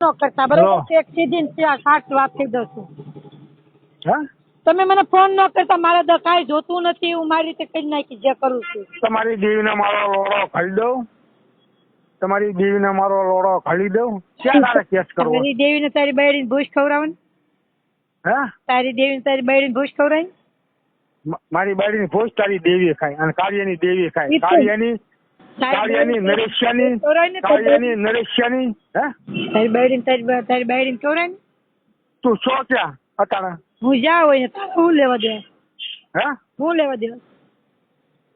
ન કરતા. બરોબર? એક સીધી ને વાત કહી દઉં છું. હા? તમે મને ફોન ન કરતા મારે તો કાંઈ જોતું નથી હું મારી રીતે કરી નાખી જે કરું છું. તમારી દેવીને મારો લોડો ખાલી દઉં? તમારી દેવીને મારો લોડો ખાલી દઉં? ક્યાં તારે કેસ કરવો? તારી દેવીને તારી બાયડીને ભૂસ ખવડાવવાની? હે? તારી દેવીને તારી બાયડીને ભૂસ ખવડાવી મારી બાયડીની ભૂસ તારી દેવી ખાય અને કાર્યની દેવી ખાય કાર્યની કાર્યની નરેશિયાની? ખવડાવી નરેશિયાની? હે? તારી તું છો ક્યાં અટાણે? હું જા હોય ને હું લેવા દેવા? હે? હું લેવા દેવા?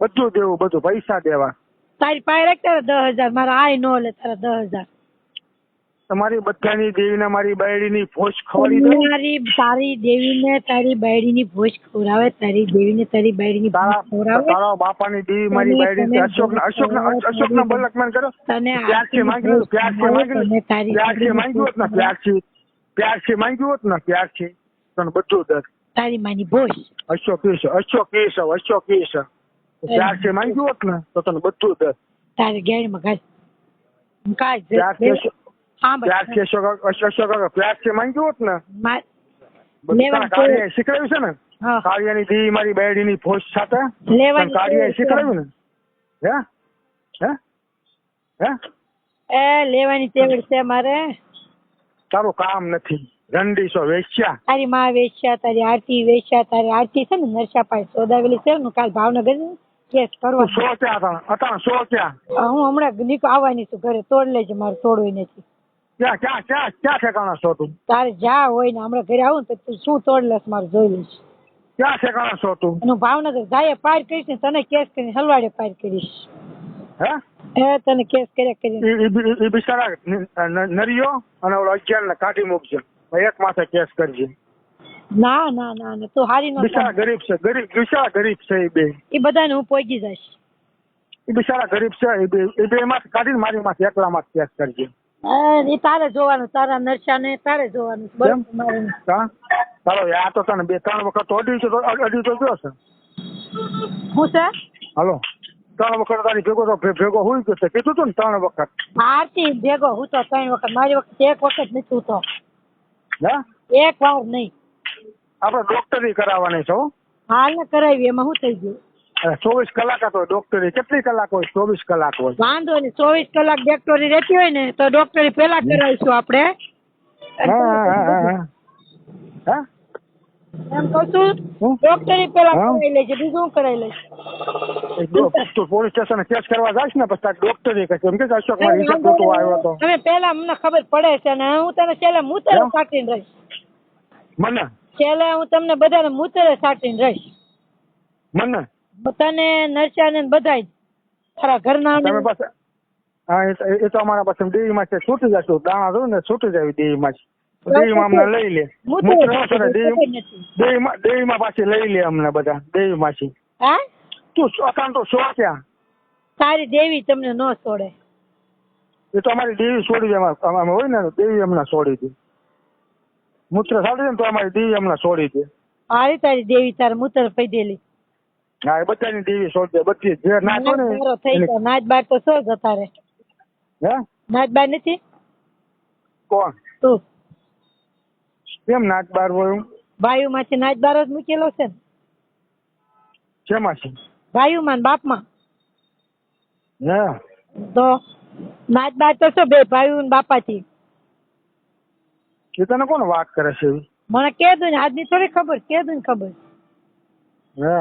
બધું દેવું બધું પૈસા દેવા. તારી પાસે રાખ દસ હજાર મારા આય નો લે તારા દસ હજાર. તમારી બધાની દેવીને મારી બાયડીની ભોજ ખવડી દે મારી તારી દેવીને તારી બાયડીની ભોજ ખવડાવે તારી દેવીને તારી બાયડીની ભોજ ખવડાવે. તારા બાપાની દેવી મારી બાયડી અશોક અશોક અશોક ના બલકમાન કરો તને માંગ્યો માંગ્યું છે માંગ્યું તારી પ્યારથી માંગ્યું હોત ને પ્યાર છે માંગ્યું હોત ને પ્યારથી. તને બધું દર તારી માની ભોજ. અશોક કેશવ અશોક કેશવ અશોક કેશવ છે માંગ્યું હોત ને તો તને બધું દર તારી ગેરમાં કાઢ કાઢ પ્યાર કેશવ હા પ્યાર બસ કેશવ અશોક માંગ્યું હોત ને. મા- બધું લેવા તને કાર્ય શીખવાડ્યું છે ને? કાર્યની દેવી મારી બાયડીની ભોજ સાથે. કાર્ય ટેવ ને? હે? હે? હે? એ લેવાની તેવડ છે મારે. તારું કામ નથી. રંડીસો વેચ્યા. તારી માં વેચ્યા તારી આરતી વેચ્યા તારી આરતી છે ને નરસાપાઈ પાસે સોદાવેલી છે ને કાલ ભાવનગર કેસ કરવા તું સો ક્યાં હતા. હતા સો ક્યાં હું હમણાં નીકળ આવવાની છું ઘરે તોડ લેજે મારે તોડવી નથી. ક્યાં ક્યાં ક્યાં ક્યાં ઠેકાણા છો તું? તારે જ્યાં હોય ને હમણાં ઘરે આવું ને તો તું શું તોડ લેશ મારે જોઈ લઈશ. ક્યાં ઠેકાણા છો તું? ભાવનગર જાય પાર કરીશ ને તને કેસ કરીને હલવાડે પાર કરીશ. હે? એ તને કેસ કર્યા કરી બિચારા નરિયો અને ઓલો અગિયાર ને કાઢી મૂકજે. એક માથે કેસ કરજે. ના ના ના ના તું હારી નો બિચારા ગરીબ છે ગરીબ બિચારા ગરીબ છે એ બે. એ બધાને હું પોગી જઈશ. એ બિચારા ગરીબ છે એ બે એ બે માથે કાઢીને મારી માથે એકલા માં કેસ કરજે. એ તારે જોવાનું તારા નરસાને તારે જોવાનું? મારે ચાલો આ તો તને બે ત્રણ વખત અડ્યું છે અડ્યું તો ગયો છે? હું છે? હાલો. ત્રણ વખત તારી ભેગો તો ભેગો હોય ગયો છે. કીધું તું ને ત્રણ વખત. આરતી ભેગો હું તો ત્રણ વખત. મારી વખત એક વખત નથી હું તો. એક વાર નહીં. આપણે ડોક્ટરી કરાવવાની છો હાલ ને કરાવી એમાં શું થઈ ગયું? ચોવીસ કલાક હતો ડોક્ટરી કેટલી કલાક હોય? ચોવીસ કલાક હોય. વાંધો નહીં ચોવીસ કલાક ડોક્ટરી રહેતી હોય ને તો ડોક્ટરી પેલા કરાવીશું આપણે. એમ છું ડોક્ટરી પેલા કરાવી લેજે બીજું કરાવી લઈશ? તું પોલીસ સ્ટેશન કેસ કરવા જાય ને પછી ડોક્ટરી કહે એમ કે અશોક મારી હિસાબ આવ્યો હતો હવે પેલા અમને ખબર પડે છે ને હું તને છેલ્લે મૂતરે? સાટીને રહીશ. મને? છેલ્લે હું તમને બધાને મૂતરે સાટીને રહીશ. મને? તને નરસાને બધાય તારા ઘરના તમે પાસે હા એ તો- અમારા પાસે દેવીમાં છે છૂટી જશું. દાણા જોયું ને છૂટી જાય દેવી માં અમને લઈ લે. ન દેવી દેવીમાં પાછી લઈ લે અમને બધા દેવીમાંથી હા? તું અકાન તો શો ક્યાં? તારી દેવી તમને ન છોડે. એ તો અમારી દેવી છોડી દે અમારે હોય ને દેવી અમને છોડી દે. મૂત્ર સાડી દે ને તો અમારી દેવી અમને છોડી દે. આ તારી દેવી તારા મૂતર પૈદેલી હા એ બધાની દેવી છોડી બધી જે. નાચો ને થઈ ગયો. નાચ બાર તો સો જતા રે હે? નાચ બાર નથી? કોણ? તું. કેમ નાચ બાર હોય વાયુ માંથી નાચ બાર જ મૂકેલો છે ને. શેમાં છે? વાયુ માં બાપમાં હે? તો નાચ બાર તો શું બે ભાઈ ને બાપાથી? એ તને કોણ વાત કરે છે? મને કે ને આજની થોડી ખબર કે ને ખબર. હે?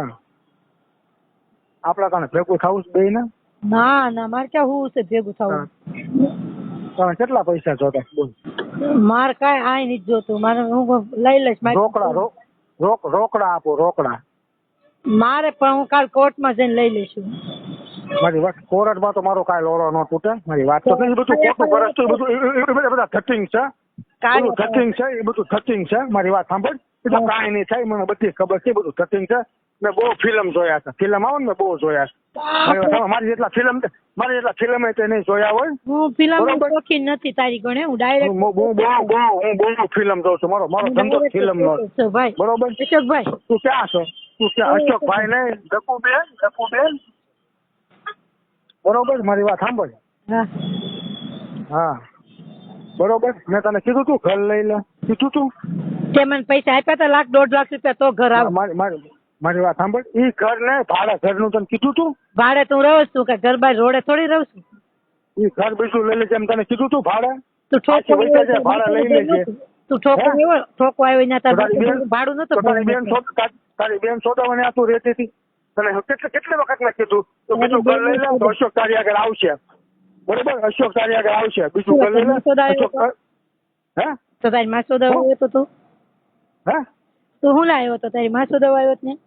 આપડા કારણે ભેગું થવું છે બે ને ના ના મારે ક્યાં હું છે ભેગું થવું? તમે કેટલા પૈસા જોતા? બોલ. મારે કાંઈ આય નથી જોતું. મારે હું લઈ લઈશ રોકડા રોક રોકડા આપો રોકડા. મારે પણ હું કાલ કોર્ટમાં જઈને લઈ લઈશું. મારી વાત કોર્ટમાં તો મારો કાંઈ લોડો ન તૂટે. મારી વાત તો નહીં બધું કોર્ટનું ભરસ તો બધું એ- બધા થટિંગ છે. બધું થટિંગ છે એ બધું થટિંગ છે. મારી વાત સાંભળ. એ તો કાંઈ નહીં થાય મને બધી ખબર છે બધું થટિંગ છે. મેં બહુ ફિલ્મ જોયા છે. ફિલ્મ આવે ને મેં બહુ જોયા છે. મારી જેટલા ફિલ્મ મારી જેટલા ફિલ્મ તે નહીં જોયા હોય હું ફિલ્મ. શોખીન નથી તારી ગણે હું ડાયરેક્ટ હું બહુ બહુ હું બહુ ફિલ્મ જોઉં છું. મારો મારો ધંધો ફિલ્મ નો ભાઈ. બરોબર? અશોકભાઈ. તું ક્યાં છો? તું ક્યાં? અશોકભાઈ ને ડકુબેન ડકુબેન બરોબર? મારી વાત સાંભળ હા. હા. બરોબર? મેં તને કીધું તું ઘર લઈ લે. કીધું તું. તે મને પૈસા આપ્યા હતા લાખ દોઢ લાખ રૂપિયા તો ઘર આવ. મારી વાત સાંભળ. ઈ ઘર ને ભાડે ઘરનું તને કીધું તું? ભાડે તું રહું છું કે ઘર બાર રોડે થોડી રહું છું. ઈ ઘર બીજું લઈ લેજે એમ તને કીધું તું ભાડે તું ઠોકો ભાડા લઈ લેજે. તું ઠોકો? આવ્યો? ઠોકો આવ્યો ત્યાં તાર ભાડું નતો તારી બેન તારી- બેન સોદાવાની આ તું રહેતી હતી. તને કેટલે કેટલી વખત મેં કીધું? તો બીજું ઘર લઈ લે તો અશોક તારી આગળ આવશે. બરોબર? અશોક તારી આગળ આવશે. બીજું ઘર લઈ લે અશોક તો? હે? તો તારી માસો દવા આવ્યો તો તું? હે? તું હું લાવ્યો તો તારી માસો દવા આવ્યો ને?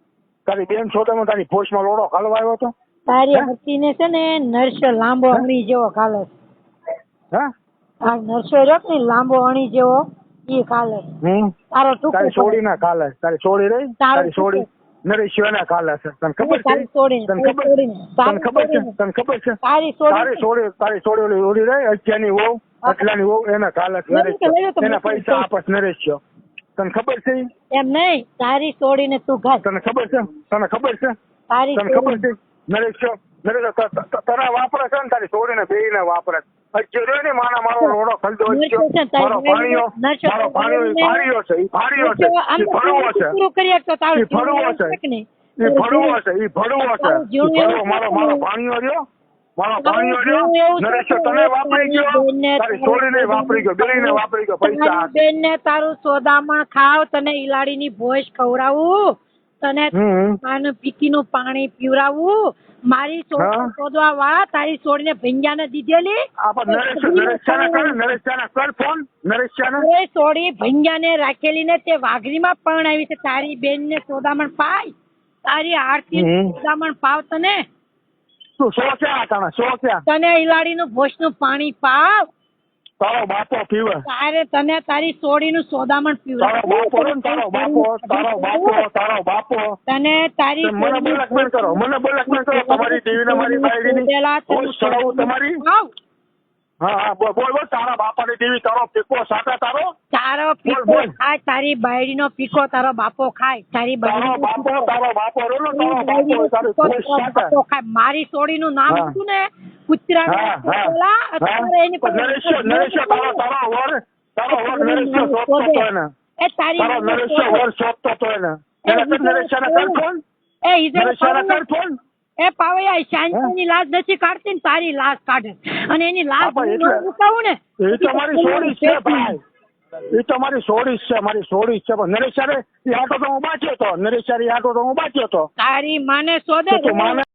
તારી બેન સોદામાં તારી પોસ્ટમાં લોડો ખાલવા આવ્યો હતો? તારી હે? હસીને છે ને નરસો લાંબો અણી જેવો ખાલે હા? આ નરસો રહ્યો ને લાંબો અણી જેવો ઈ ખાલે તારો ટૂંકો તારી છોડી ના કાલે તારી છોડી રહી? તારું સોડી નરેશ ના કાલે છે. તને ખબર છે? તને ખબર તને ખબર છે? તને ખબર છે? તારી સોડી તારી છોડી ઓલી રહી અત્યારની વહુ અટલાની વહુ એના કાલે છે એના પૈસા. આપસ નરેશ તને ખબર છે? એમ નહીં તારી સોડીને તું ઘાલ તને ખબર છે? તને ખબર છે? તારી તને ખબર છે? નરેશ નરેશ ત- ત- ત- તને વાપરે છે ને તારી સોડીને બેયને વાપરે. અત્યારે ને માના મારો રોડો ખલતો મારો ભાણિયો મારો તારી ભાણિયો ભાણિયો છે ઈ ભાણિયો છે તો ભણવો છે. એ તારું ભણવો છે. ઈ ભણવો છે ઈ ભણવો છે. તારું એવું ભણવો મારો મારો? ભાણિયો રહ્યો? મારો ભાણિયો રહ્યો? જીવન એવું છે નરેશ કે તને વાપરી ગયો? તારી બેનને વાપરી ગયો બેયને વાપરી ગયો પૈસા તારી બેનને તારું સોદામણ ખાવ તને ઈલાડીની ભોજ ખવડાવું. તને આનું પીકીનું પાણી પીવડાવું. મારી શોધવા વાળા તારી સોડીને ને દીધેલી. છોડી નરેશ ને રાખેલી ને તે વાઘરી માં પણ આવી છે. તારી બેન ને સોદામણ પાય. તારી આરતી સોદામણ પાવ તને. તને ઈલાડી નું તને નું પાણી પાવ. તારો બાપો પીવે. તારે તને તારી સોડીનું સોદામણ તારો બાપો તારો બાપો તારો બાપો તારો બાપો તને તારી મને બ્લેકમેલ કરો મને બ્લેકમેલ કરો તમારી ટીવી ને મારી બાયડીની ની તમારી. આવ હા હા બોલ બોલ બોલ તારા બાપાની ટીવી તારો પીકો સાટા તારો તારો પીકો બોલ. ખાય તારી બાયડીનો પીકો તારો બાપો ખાય તારી તારો બાયડીનો બાપો પીકો. તારો બાપો રે ને તારો તારી બાયડીનો બાપો તારી પીકો પોસ્ટ તારો સાટા બાપો ખાય. મારી સોડીનું નામ હા. હતું ને કૂતરા હા હા પેલા હા અત્યારે એની પણ નરેશ નરેશ તારો તારો વર તારો વર નરેશ શોધતો તો એને એ તારી તારો નરેશ વર શોધતો તો એને એને કર નરેશ ને કર ફોન એ ઈજર નરેશ ને કર ફોન એ પાવૈયા શાંતિની લાશ નથી કાઢતી ને તારી લાશ કાઢે. અને એની લાશ ઉકાવું ને એ તો મારી સોડી છે ભાઈ. એ તો મારી સોડી છે મારી સોડી છે. પણ નરેશ એ આટો તો હું બાચ્યો હતો નરેશ એ આટો તો હું બાચ્યો હતો તારી માને સોદે માને